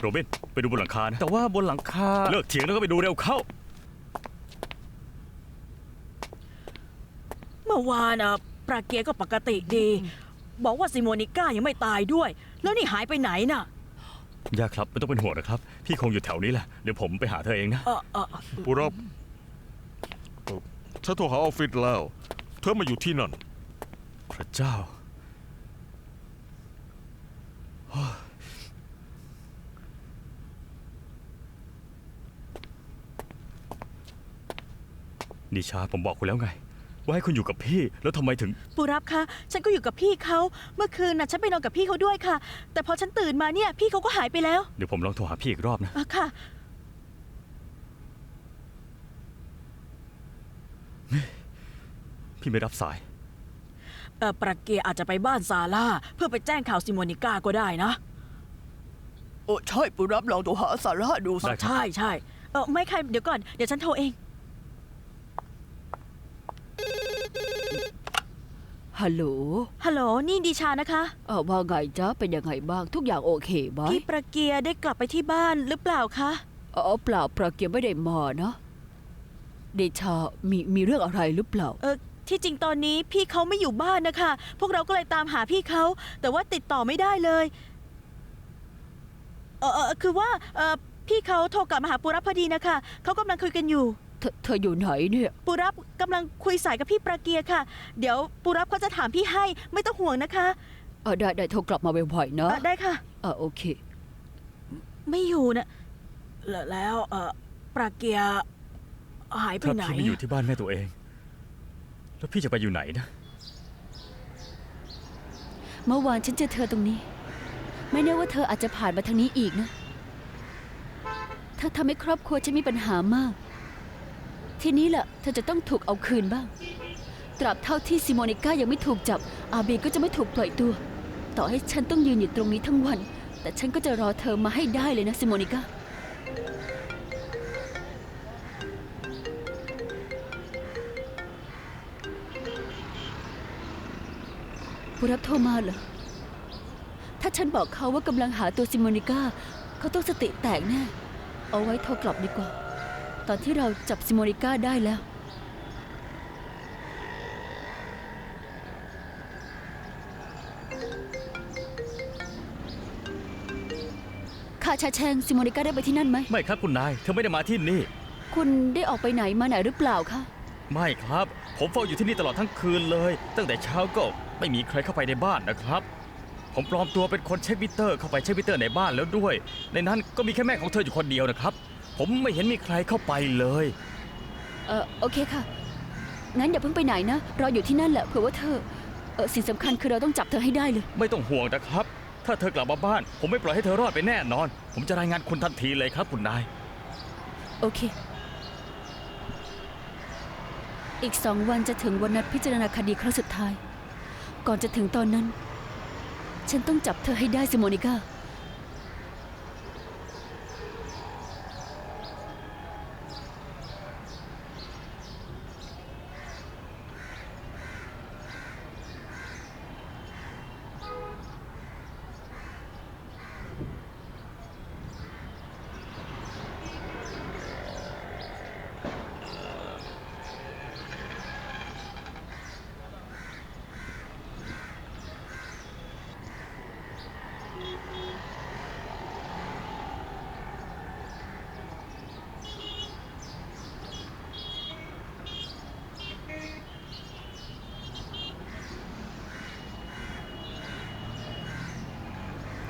โรบินไปดูบนหลังคานะ แต่ว่าบนหลังคา เลิกเถียงแล้วก็ไปดูเร็วเข้า เมื่อวานอะปราเกียก็ปกติดี บอกว่าซิโมนิก้ายังไม่ตายด้วย แล้วนี่หายไปไหนน่ะย่าครับไม่ต้องเป็นห่วงนะครับ พี่คงอยู่แถวนี้แหละ เดี๋ยวผมไปหาเธอเองนะ เออเออปุรับเอ่อฉันโทรหาออฟฟิศแล้ว เธอมาอยู่ที่นั่น พระเจ้า นิชาผมบอกคุณแล้วไง ว่าให้คุณอยู่กับพี่ แล้วทำไมถึง ปูรับคะฉันก็อยู่กับพี่เขาเมื่อคืนน่ะฉันไปนอนกับพี่เขาด้วยค่ะ แต่พอฉันตื่นมาเนี่ยพี่เขาก็หายไปแล้วเดี๋ยวผมลองโทรหาพี่อีกรอบนะ อะค่ะ พี่ไม่รับสาย เออปราเกียอาจจะไปบ้านซาร่าเพื่อไปแจ้งข่าวซิโมนิก้าก็ได้นะโอ้ใช่ปุรับลองโทรหาสาระดูสิ ได้ครับ ใช่ใช่เออไม่ใครเดี๋ยวก่อนเดี๋ยวฉันโทรเอง ฮัลโหล ฮัลโหล นี่ดิชานะคะ เออว่าไงจ๊ะ เป็นยังไงบ้าง ทุกอย่างโอเคไหมพี่ประเกียได้กลับไปที่บ้านหรือเปล่าคะเออเปล่าประเกียร์ไม่ได้มานะเดชา มีมีเรื่องอะไรหรือเปล่า เออที่จริงตอนนี้พี่เขาไม่อยู่บ้านนะคะ พวกเราก็เลยตามหาพี่เขา แต่ว่าติดต่อไม่ได้เลย เออเออคือว่าเออพี่เขาโทรกลับมาหาปูรับพอดีนะคะ เขากำลังคุยกันอยู่เธ อเธออยู่ไหนเนี่ย ปูรับกำลังคุยสายกับพี่ประเกียค่ะ เดี๋ยวปูรับเขาจะถามพี่ให้ไม่ต้องห่วงนะคะเออได้ได้โทรกลับมาบ่อยๆนะเออได้ค่ะ เออโอเค ไม่อยู่นะแล้วแล้วเออประเกียหายไปถ้าไหน พี่ไม่อยู่ที่บ้านแม่ตัวเอง แล้วพี่จะไปอยู่ไหนนะ เมื่อวานฉันเจอเธอตรงนี้ ไม่แน่ว่าเธออาจจะผ่านมาทางนี้อีกนะ เธอทำให้ครอบครัวฉันมีปัญหามาก ทีนี้แหละเธอจะต้องถูกเอาคืนบ้าง ตราบเท่าที่ซิโมนิก้ายังไม่ถูกจับ อาเบก็จะไม่ถูกปล่อยตัว ต่อให้ฉันต้องยืนอยู่ตรงนี้ทั้งวัน แต่ฉันก็จะรอเธอมาให้ได้เลยนะซิโมนิก้า ผู้รับโทรมาเหรอ ถ้าฉันบอกเขาว่ากำลังหาตัวซิโมนิก้า เขาต้องสติแตกแน่ เอาไว้โทรกลับดีกว่า ตอนที่เราจับซิโมนิก้าได้แล้วค่ะชาแชงซิโมนิก้าได้ไปที่นั่นไหม ไม่ครับคุณนาย เธอไม่ได้มาที่นี่ คุณได้ออกไปไหนมาไหนหรือเปล่าคะ ไม่ครับ ผมเฝ้าอยู่ที่นี่ตลอดทั้งคืนเลย ตั้งแต่เช้าก็ไม่มีใครเข้าไปในบ้านนะครับ ผมปลอมตัวเป็นคนเช็คมิเตอร์เข้าไปเช็คมิเตอร์ในบ้านแล้วด้วย ในนั้นก็มีแค่แม่ของเธออยู่คนเดียวนะครับ ผมไม่เห็นมีใครเข้าไปเลย เออโอเคค่ะ งั้นอย่าเพิ่งไปไหนนะรออยู่ที่นั่นแหละเผื่อว่าเธอเออสิ่งสำคัญคือเราต้องจับเธอให้ได้เลย ไม่ต้องห่วงนะครับ ถ้าเธอกลับมาบ้าน ผมไม่ปล่อยให้เธอรอดไปแน่นอน ผมจะรายงานคุณทันทีเลยครับคุณนาย โอเค อีกสองวันจะถึงวันนัดพิจารณาคดีครั้งสุดท้าย ก่อนจะถึงตอนนั้น ฉันต้องจับเธอให้ได้ซิโมนิก้า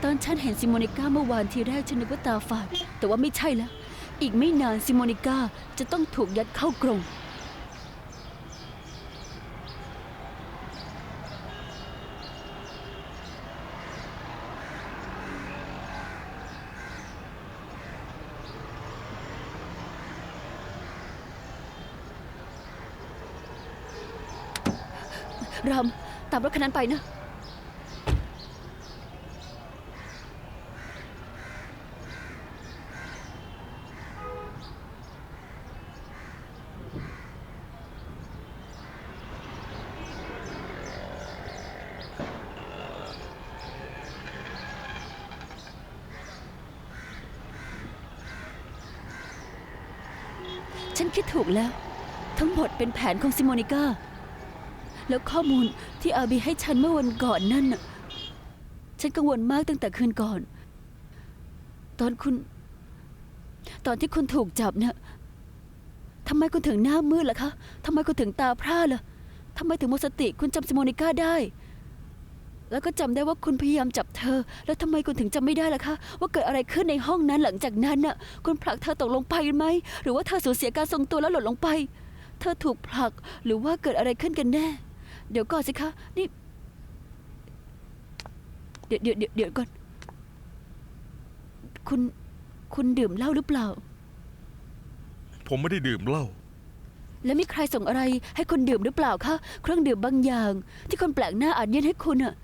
ตอนฉันเห็นซิโมนิก้าเมื่อวานทีแรกฉันนึกว่าตาฝาด แต่ว่าไม่ใช่แล้ว อีกไม่นานซิโมนิก้าจะต้องถูกยัดเข้ากรง รามตามรถคันนั้นไปนะ ฉันคิดถูกแล้ว ทั้งหมดเป็นแผนของซิโมนิก้า แล้วข้อมูลที่อาบีให้ฉันเมื่อวันก่อนนั่นน่ะฉันกังวลมากตั้งแต่คืนก่อน ตอนคุณ ตอนที่คุณถูกจับเนี่ยทำไมคุณถึงหน้ามืดล่ะคะทำไมคุณถึงตาพร่าล่ะทำไมถึงหมดสติคุณจำซิโมนิก้าได้ แล้วก็จำได้ว่าคุณพยายามจับเธอ แล้วทำไมคุณถึงจำไม่ได้ล่ะคะ ว่าเกิดอะไรขึ้นในห้องนั้นหลังจากนั้นน่ะ คุณผลักเธอตกลงไปไหม หรือว่าเธอสูญเสียการทรงตัวแล้วหล่นลงไป เธอถูกผลักหรือว่าเกิดอะไรขึ้นกันแน่ เดี๋ยวก่อนสิคะ นี่ เดี๋ยวเดี๋ยวเดี๋ยวเดี๋ยวก่อน คุณคุณดื่มเหล้าหรือเปล่า ผมไม่ได้ดื่มเหล้า แล้วมีใครส่งอะไรให้คุณดื่มหรือเปล่าคะ เครื่องดื่มบางอย่าง ที่คนแปลกหน้าอาจยื่นให้คุณอะ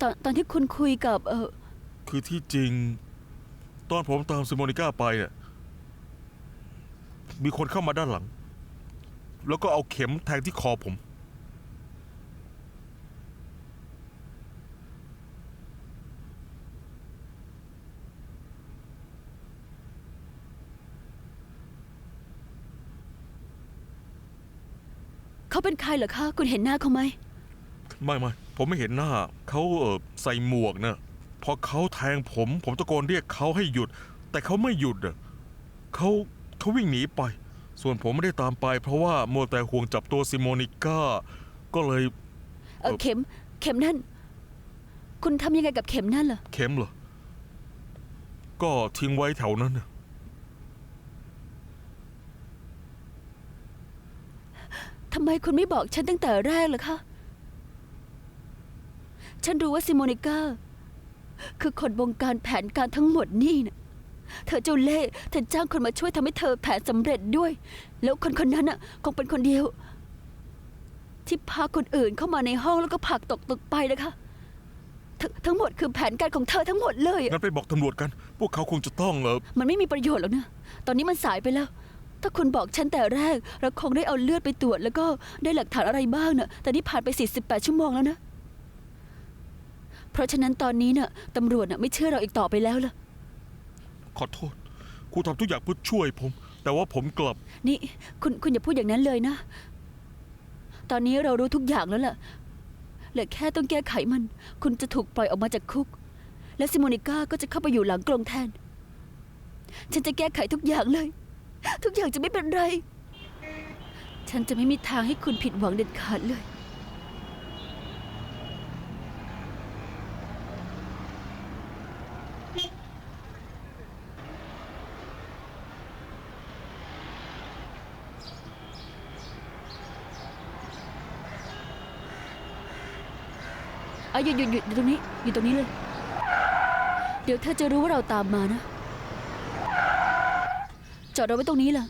ตอนตอนที่คุณคุยกับเออคือที่จริง ตอนผมตามซิโมนิก้าไปเนี่ยมีคนเข้ามาด้านหลัง แล้วก็เอาเข็มแทงที่คอผม เขาเป็นใครเหรอคะ คุณเห็นหน้าเขาไหม ไม่ไม่ผมไม่เห็นหน้าเขาเออใส่หมวกนะพอเขาแทงผม ผมตะโกนเรียกเขาให้หยุด แต่เขาไม่หยุดอะเขาเขาวิ่งหนีไป ส่วนผมไม่ได้ตามไป เพราะว่ามัวแต่ห่วงจับตัวซิโมนิก้าก็เลย เออเข็ม เข็มนั่น คุณทำยังไงกับเข็มนั่นล่ะเข็มเหรอ ก็ทิ้งไว้แถวนั้นน่ะทำไมคุณไม่บอกฉันตั้งแต่แรกล่ะคะ ฉันรู้ว่าซิโมนิก้าคือคนบงการแผนการทั้งหมดนี่นะเธอเจ้าเล่ห์เธอจ้างคนมาช่วยทำให้เธอแผนสำเร็จด้วย แล้วคนคนนั้นน่ะคงเป็นคนเดียว ที่พาคนอื่นเข้ามาในห้องแล้วก็ผลักตกตึกไปนะคะทงทั้งหมดคือแผนการของเธอทั้งหมดเลยอะงั้นไปบอกตำรวจกัน พวกเขาคงจะต้องเออมันไม่มีประโยชน์หรอกนะ ตอนนี้มันสายไปแล้ว ถ้าคุณบอกฉันแต่แรกเราคงได้เอาเลือดไปตรวจ แล้วก็ได้หลักฐานอะไรบ้างเนะ่ะแต่นี่ผ่านไป 48 ชั่วโมงแล้วนะ เพราะฉะนั้นตอนนี้เนะ่ะตำรวจน่ะไม่เชื่อเราอีกต่อไปแล้วล่ะ ขอโทษ ครูทำทุกอย่างเพื่อช่วยผม แต่ว่าผมกลับ นี่คุณคุณอย่าพูดอย่างนั้นเลยนะ ตอนนี้เรารู้ทุกอย่างแล้วล่ะเหลือแค่ต้องแก้ไขมัน คุณจะถูกปล่อยออกมาจากคุก และซิโมนิก้าก็จะเข้าไปอยู่หลังกรงแทน ฉันจะแก้ไขทุกอย่างเลย ทุกอย่างจะไม่เป็นไร ฉันจะไม่มีทางให้คุณผิดหวังเด็ดขาดเลย เอาหยุดหยุดหยุดอยู่ตรงนี้อยู่ตรงนี้เลย เดี๋ยวเธอจะรู้ว่าเราตามมานะ จอดเราไว้ตรงนี้ล่ะ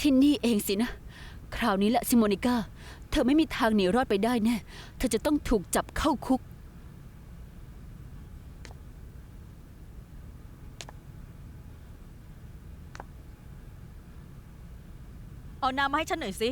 ที่นี่เองสินะ คราวนี้แหละซิโมนิก้า เธอไม่มีทางหนีรอดไปได้แน่ เธอจะต้องถูกจับเข้าคุก เอาน้ำมาให้ฉันหน่อยสิ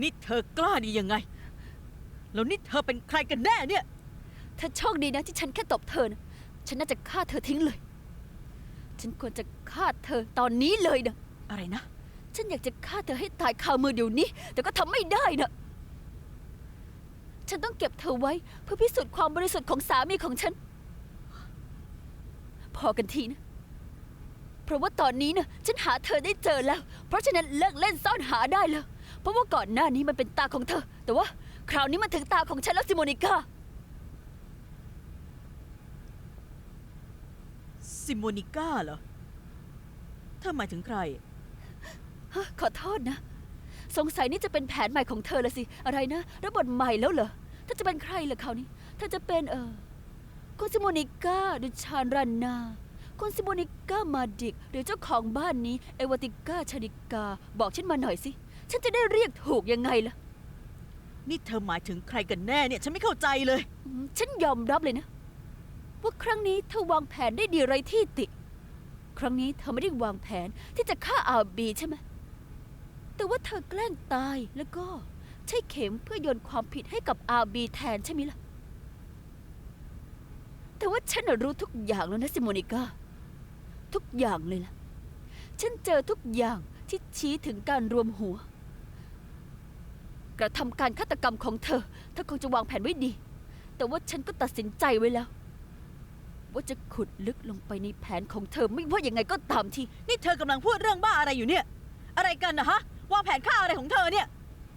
นี่เธอกล้าดียังไง แล้วนี่เธอเป็นใครกันแน่เนี่ย เธอโชคดีนะที่ฉันแค่ตบเธอนะฉันน่าจะฆ่าเธอทิ้งเลย ฉันควรจะฆ่าเธอตอนนี้เลยนะ อะไรนะ ฉันอยากจะฆ่าเธอให้ตายคามือเดี๋ยวนี้ แต่ก็ทำไม่ได้นะ ฉันต้องเก็บเธอไว้เพื่อพิสูจน์ความบริสุทธิ์ของสามีของฉัน พอกันทีนะ เพราะว่าตอนนี้นะฉันหาเธอได้เจอแล้ว เพราะฉะนั้นเลิกเล่นซ่อนหาได้แล้ว เพราะว่าก่อนหน้านี้มันเป็นตาของเธอ แต่ว่าคราวนี้มันถึงตาของฉันแล้วซิโมนิก้า ซิโมนิก้าเหรอเธอหมายถึงใคร ฮะขอโทษนะ สงสัยนี่จะเป็นแผนใหม่ของเธอละสิ อะไรนะระบบทใหม่แล้วเหรอเธอจะเป็นใครล่ะคราวนี้เธอจะเป็นเออคุณซิโมนิก้าดูชานรันนา คุณซิโมนิก้ามาดิก หรือเจ้าของบ้านนี้ เอวติก้าชาดิกา บอกฉันมาหน่อยสิ ฉันจะได้เรียกถูกยังไงล่ะ นี่เธอหมายถึงใครกันแน่เนี่ย ฉันไม่เข้าใจเลย อืมฉันยอมรับเลยนะ ว่าครั้งนี้เธอวางแผนได้ดีไรที่ติ ครั้งนี้เธอไม่ได้วางแผนที่จะฆ่าอาบีใช่ไหมแต่ว่าเธอแกล้งตายแล้วก็ใช้เข็มเพื่อโยนความผิดให้กับอาบีแทนใช่ไหมล่ะ แต่ว่าฉันน่ะรู้ทุกอย่างแล้วนะซิโมนิก้า ทุกอย่างเลยล่ะ ฉันเจอทุกอย่างที่ชี้ถึงการรวมหัว กระทำการฆาตกรรมของเธอ เธอคงจะวางแผนไว้ดี แต่ว่าฉันก็ตัดสินใจไว้แล้ว ว่าจะขุดลึกลงไปในแผนของเธอไม่ว่ายังไงก็ตามทีนี่เธอกำลังพูดเรื่องบ้าอะไรอยู่เนี่ย อะไรกันนะฮะวางแผนฆ่าอะไรของเธอเนี่ย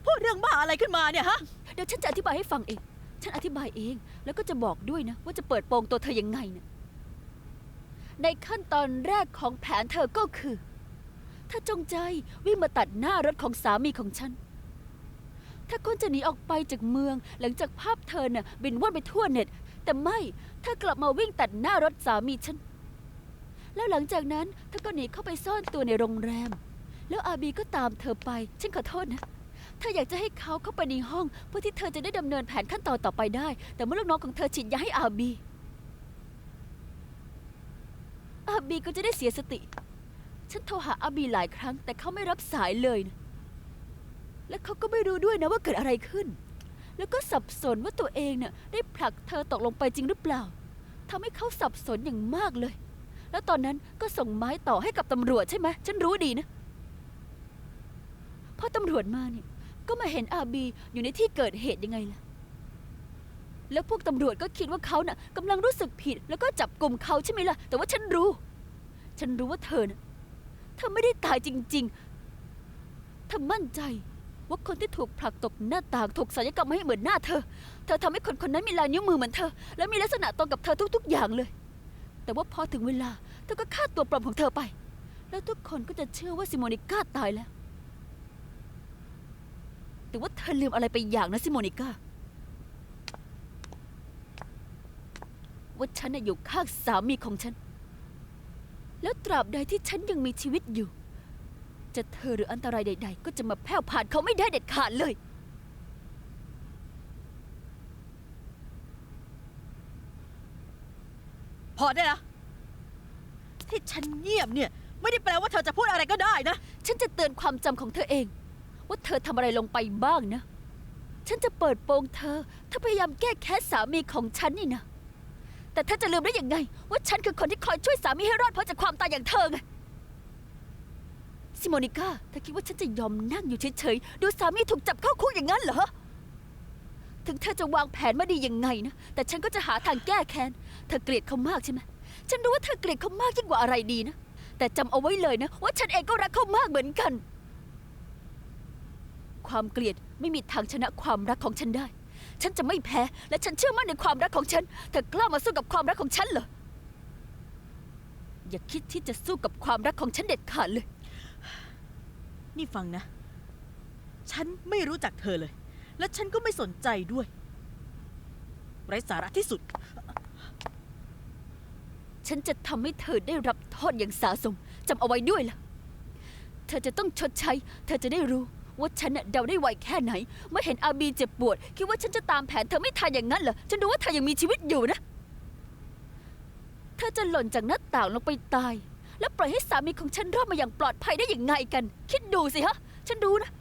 พูดเรื่องบ้าอะไรขึ้นมาเนี่ยฮะ เดี๋ยวฉันจะอธิบายให้ฟังเอง ฉันอธิบายเอง แล้วก็จะบอกด้วยนะ ว่าจะเปิดโปงตัวเธอยังไงเนะ ในขั้นตอนแรกของแผนเธอก็คือ ถ้าจงใจวิ่งมาตัดหน้ารถของสามีของฉัน ถ้าคนจะหนีออกไปจากเมืองหลังจากภาพเธอน่ะบินว่อนไปทั่วเน็ต แต่ไม่ถ้ากลับมาวิ่งตัดหน้ารถสามีฉัน แล้วหลังจากนั้นเธอก็หนีเข้าไปซ่อนตัวในโรงแรม แล้วอาบีก็ตามเธอไป ฉันขอโทษนะเธออยากจะให้เขาเข้าไปในห้องเพื่อที่เธอจะได้ดำเนินแผนขั้นตอนต่อไปได้ แต่เมื่อลูกน้องของเธอฉีดยาให้อาบี อาบีก็จะได้เสียสติ ฉันโทรหาอาบีหลายครั้ง แต่เขาไม่รับสายเลยนะและเขาก็ไม่รู้ด้วยนะว่าเกิดอะไรขึ้น แล้วก็สับสนว่าตัวเองเน่ะได้ผลักเธอตกลงไปจริงหรือเปล่าทำให้เขาสับสนอย่างมากเลย แล้วตอนนั้นก็ส่งไม้ต่อให้กับตำรวจใช่ไหมฉันรู้ดีนะพอตำรวจมาเนี่ยก็มาเห็นอาบีอยู่ในที่เกิดเหตุยังไงล่ะ แล้วพวกตำรวจก็คิดว่าเขาน่ะกำลังรู้สึกผิด แล้วก็จับกลุ่มเขาใช่ไหมล่ะ แต่ว่าฉันรู้ ฉันรู้ว่าเธอน่ะเธอไม่ได้ตายจริงๆเธอมั่นใจ ว่าคนที่ถูกผลักตกหน้าต่างถูกศัลยกรรมให้เหมือนหน้าเธอ เธอทำให้คนคนนั้นมีลายนิ้วมือเหมือนเธอ และมีลักษณะตรงกับเธอทุก ๆ อย่างเลย แต่ว่าพอถึงเวลาเธอก็ฆ่าตัวปลอมของเธอไป แล้วทุกคนก็จะเชื่อว่าซิโมนิก้าตายแล้ว แต่ว่าเธอลืมอะไรไปอย่างนะซิโมนิก้า ว่าฉันน่ะอยู่ข้างสามีของฉัน แล้วตราบใดที่ฉันยังมีชีวิตอยู่ จะเธอหรืออันตรายใด ๆ ก็จะมาแผ่วผ่านเขาไม่ได้เด็ดขาดเลย พอได้ละที่ฉันเงียบเนี่ย ไม่ได้แปลว่าเธอจะพูดอะไรก็ได้นะ ฉันจะเตือนความจำของเธอเอง ว่าเธอทำอะไรลงไปบ้างนะ ฉันจะเปิดโปงเธอ ถ้าพยายามแก้แค้นสามีของฉันนี่นะ แต่เธอจะลืมได้ยังไง ว่าฉันคือคนที่คอยช่วยสามีให้รอดพ้นจากความตายอย่างเธอไงซิโมนิก้าเธอคิดว่าฉันจะยอมนั่งอยู่เฉยๆดูสามีถูกจับเข้าคุกอย่างนั้นเหรอ ถึงเธอจะวางแผนมาดียังไงนะ แต่ฉันก็จะหาทางแก้แค้น เธอเกลียดเขามากใช่ไหม ฉันรู้ว่าเธอเกลียดเขามากยิ่งกว่าอะไรดีนะ แต่จำเอาไว้เลยนะ ว่าฉันเองก็รักเขามากเหมือนกัน ความเกลียดไม่มีทางชนะความรักของฉันได้ ฉันจะไม่แพ้ และฉันเชื่อมั่นในความรักของฉัน เธอกล้ามาสู้กับความรักของฉันเหรอ อย่าคิดที่จะสู้กับความรักของฉันเด็ดขาดเลย นี่ฟังนะ ฉันไม่รู้จักเธอเลย และฉันก็ไม่สนใจด้วย ไร้สาระที่สุด ฉันจะทำให้เธอได้รับโทษอย่างสาสมจำเอาไว้ด้วยล่ะ เธอจะต้องชดใช้ เธอจะได้รู้ ว่าฉันน่ะเดาได้ไวแค่ไหน เมื่อเห็นอาบีเจ็บปวด คิดว่าฉันจะตามแผนเธอไม่ทันอย่างนั้นเหรอ ฉันรู้ว่าเธอยังมีชีวิตอยู่นะ เธอจะหล่นจากหน้าต่างลงไปตาย แล้วปล่อยให้สามีของฉันรอดมาอย่างปลอดภัยได้อย่างไงกัน คิดดูสิฮะ ฉันรู้นะ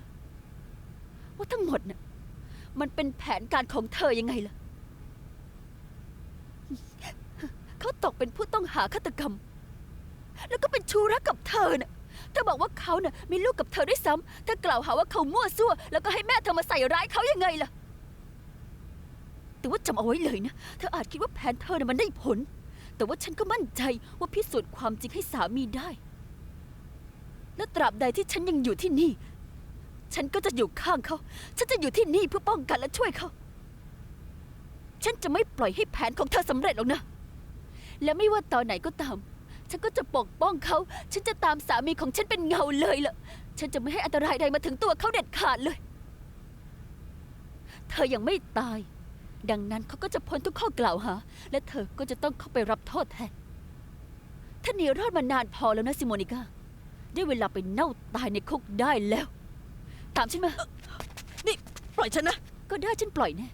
ว่าทั้งหมดน่ะมันเป็นแผนการของเธอยังไงล่ะ เขาตกเป็นผู้ต้องหาฆาตกรรม แล้วก็เป็นชู้รักกับเธอน่ะ เธอบอกว่าเขาน่ะมีลูกกับเธอด้วยซ้ำเธอกล่าวหาว่าเขามั่วซั่ว แล้วก็ให้แม่เธอมาใส่ร้ายเขายังไงล่ะ แต่ว่าจำเอาไว้เลยนะ เธออาจคิดว่าแผนเธอน่ะมันได้ผล แต่ว่าฉันก็มั่นใจว่าพิสูจน์ความจริงให้สามีได้ และตราบใดที่ฉันยังอยู่ที่นี่ ฉันก็จะอยู่ข้างเขา ฉันจะอยู่ที่นี่เพื่อป้องกันและช่วยเขา ฉันจะไม่ปล่อยให้แผนของเธอสำเร็จหรอกนะ และไม่ว่าตอนไหนก็ตาม ฉันก็จะปกป้องเขา ฉันจะตามสามีของฉันเป็นเงาเลยล่ะ ฉันจะไม่ให้อันตรายใดมาถึงตัวเขาเด็ดขาดเลย เธอยังไม่ตาย ดังนั้นเขาก็จะพ้นทุกข้อกล่าวหา และเธอก็จะต้องเข้าไปรับโทษแทนท่านหนีรอดมานานพอแล้วนะซิโมนิก้า ได้เวลาไปเน่าตายในคุกได้แล้ว ตามฉันมา นี่ ปล่อยฉันนะ ก็ได้ฉันปล่อยแน่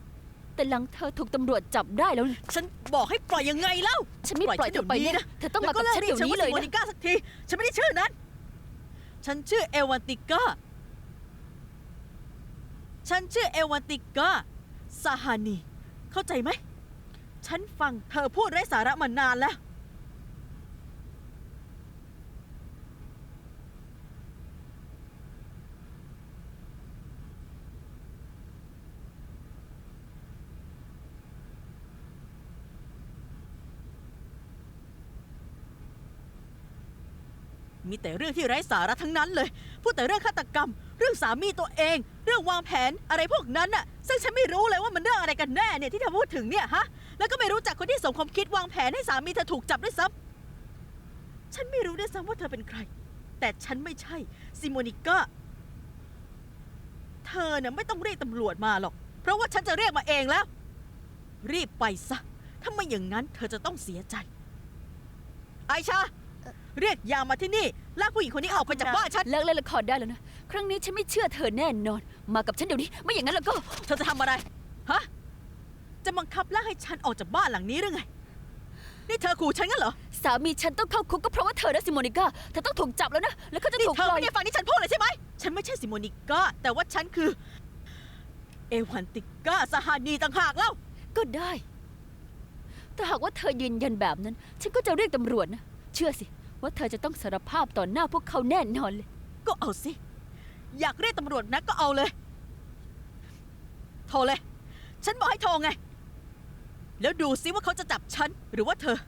แต่หลังเธอถูกตำรวจจับได้แล้วนะฉันบอกให้ปล่อยยังไงเล่าฉันไม่ปล่อยเธอไปเดี๋ยวนี้แน่นะเธอต้องมาแวกับฉันเดี๋ยวนี้เลยรีกฉัว่าซิโมนะนิก้าสักที ฉันไม่ได้ชื่อนั้น ฉันชื่อเอวันติก้า ฉันชื่อเอวันติก้าซาฮานี เข้าใจไหม ฉันฟังเธอพูดไร้สาระมานานแล้ว มีแต่เรื่องที่ไร้สาระทั้งนั้นเลย พูดแต่เรื่องฆาตกรรม เรื่องสามีตัวเอง เรื่องวางแผนอะไรพวกนั้นน่ะ ซึ่งฉันไม่รู้เลยว่ามันเรื่องอะไรกันแน่เนี่ยที่เธอพูดถึงเนี่ยฮะ แล้วก็ไม่รู้จักคนที่สมความคิดวางแผนให้สามีเธอถูกจับด้วยซ้ำฉันไม่รู้ด้วยซ้ำว่าเธอเป็นใคร แต่ฉันไม่ใช่ซิโมนิก้า เธอน่ะไม่ต้องเรียกตำรวจมาหรอก เพราะว่าฉันจะเรียกมาเองแล้ว รีบไปซะ ถ้าไม่อย่างนั้นเธอจะต้องเสียใจ ไอชา เรียกยามมาที่นี่ลากผู้หญิงคนนี้ออกไปจากบ้านฉันเลิกเล่นละครได้แล้วนะ ครั้งนี้ฉันไม่เชื่อเธอแน่นอน มากับฉันเดี๋ยวนี้ ไม่อย่างนั้นแล้วก็ เธอจะทำอะไร ฮะ จะบังคับลากให้ฉันออกจากบ้านหลังนี้หรือไง นี่เธอขู่ฉันงั้นเหรอ สามีฉันต้องเข้าคุกก็เพราะว่าเธอนะซิโมนิก้า เธอต้องถูกจับแล้วนะ แล้วเขาจะนี่ถูกเธอปล่อยไม่ได้ฟังที่ฉันพูดเลยใช่ไหม ฉันไม่ใช่ซิโมนิก้า แต่ว่าฉันคือ เอวันติก้าสหานีต่างหากแล้วก็ได้ แต่หากว่าเธอยืนยันแบบนั้น ฉันก็จะเรียกตำรวจนะ เชื่อสิ ว่าเธอจะต้องสารภาพต่อหน้าพวกเขาแน่นอนเลย ก็เอาสิ อยากเรียกตำรวจนะก็เอาเลย โทรเลย ฉันบอกให้โทรไง แล้วดูซิว่าเขาจะจับฉันหรือว่าเธอ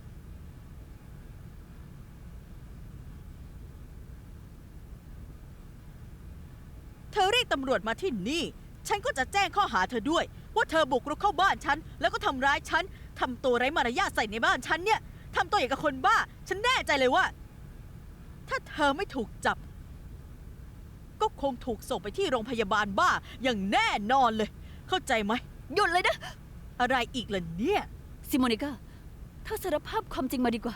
เธอเรียกตำรวจมาที่นี่ ฉันก็จะแจ้งข้อหาเธอด้วย ว่าเธอบุกรุกเข้าบ้านฉัน แล้วก็ทำร้ายฉันทำตัวไร้มารยาทใส่ในบ้านฉันเนี่ยทำตัวอย่างกับคนบ้า ฉันแน่ใจเลยว่า ถ้าเธอไม่ถูกจับ ก็คงถูกส่งไปที่โรงพยาบาลบ้าอย่างแน่นอนเลย เข้าใจไหม หยุดเลยนะ อะไรอีกล่ะเนี่ย ซิโมนิก้าเธอสารภาพความจริงมาดีกว่า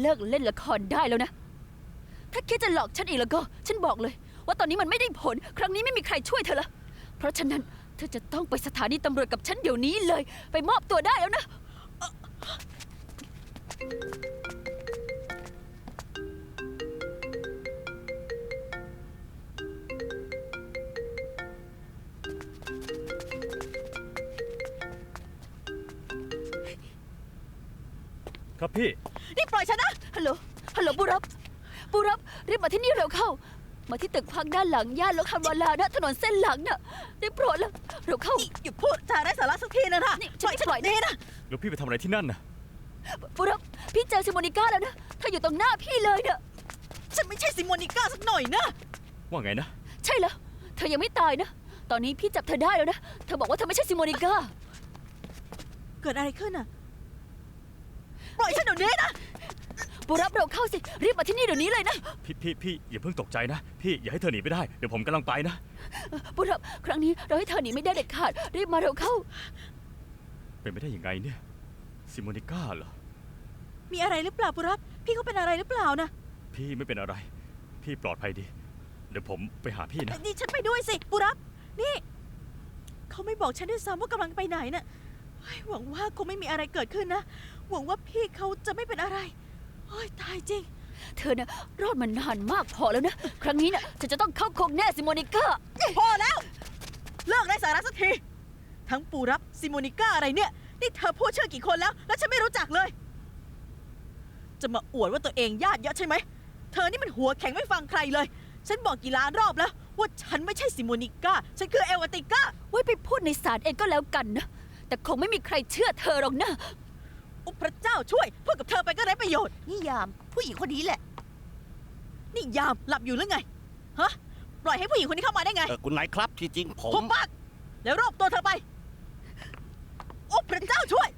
เลิกเล่นละครได้แล้วนะ ถ้าคิดจะหลอกฉันอีกแล้วก็ ฉันบอกเลย ว่าตอนนี้มันไม่ได้ผล ครั้งนี้ไม่มีใครช่วยเธอละเพราะฉะนั้นเธอจะต้องไปสถานีตำรวจกับฉันเดี๋ยวนี้เลย ไปมอบตัวได้แล้วนะ ครับพี่ นี่ปล่อยฉันนะ ฮัลโหล ฮัลโหลบูรับบูรับรีบมาที่นี่เร็วเข้า มาที่ตึกพักด้านหลังย่านโลคันวาลานะถนนเส้นหลังน่ะได้โปรดแล้วเราเข้า นี่หยุดพูดจาไร้สาระสักทีนะนะนี่ปล่อยฉันปล่อยนี่นะแล้วพี่ไปทำอะไรที่นั่นน่ะปุรับพี่เจอซิโมนิก้าแล้วนะเธออยู่ตรงหน้าพี่เลยเน่ะฉันไม่ใช่ซิโมนิก้าสักหน่อยนะ ว่าไงนะ ใช่แล้ว เธอยังไม่ตายนะ ตอนนี้พี่จับเธอได้แล้วนะ เธอบอกว่าเธอไม่ใช่ซิโมนิก้า เกิดอะไรขึ้นน่ะ ปล่อยฉันเดี๋ยวนี้นะปุรับเราเข้าสิ รีบมาที่นี่เดี๋ยวนี้เลยนะพี่พี่พี่อย่าเพิ่งตกใจนะ พี่อย่าให้เธอหนีไปได้ เดี๋ยวผมกำลังไปนะปุรับครั้งนี้เราให้เธอหนีไม่ได้เด็ดขาด รีบมาเร็วเข้า เป็นไปได้ยังไงเนี่ยซิโมนิก้าเหรอ มีอะไรหรือเปล่าปุรับ พี่เขาเป็นอะไรหรือเปล่านะพี่ไม่เป็นอะไร พี่ปลอดภัยดี เดี๋ยวผมไปหาพี่นะ นี่ฉันไปด้วยสิปุรับ นี่ เขาไม่บอกฉันด้วยซ้ำว่ากำลังไปไหนน่ะเฮ้ยหวังว่าคงไม่มีอะไรเกิดขึ้นนะ หวังว่าพี่เขาจะไม่เป็นอะไรโอ้ยตายจริง เธอนะรอดมานานมากพอแล้วนะ ครั้งนี้นะเธอจะต้องเข้าคุกแน่ซิโมนิก้าพอแล้ว เลิกไร้สาระสักที ทั้งปูรับซิโมนิก้าอะไรเนี่ย นี่เธอพูดชื่อกี่คนแล้ว แล้วฉันไม่รู้จักเลย จะมาอวดว่าตัวเองญาติเยอะใช่ไหม เธอนี่มันหัวแข็งไม่ฟังใครเลย ฉันบอกกี่ล้านรอบแล้ว ว่าฉันไม่ใช่ซิโมนิก้า ฉันคือเอลวาติก้า ไว้ไปพูดในศาลเองก็แล้วกันนะ แต่คงไม่มีใครเชื่อเธอหรอกนะ อุพระเจ้าช่วยพูดกับเธอไปก็ไร้ประโยชน์ นี่ยาม ผู้หญิงคนนี้แหละ นี่ยามหลับอยู่หรือไง ฮะ ปล่อยให้ผู้หญิงคนนี้เข้ามาได้ไงเออคุณนายครับที่จริงผม ทุบปักแล้วรวบตัวเธอไปอ้พระเจ้าช่วย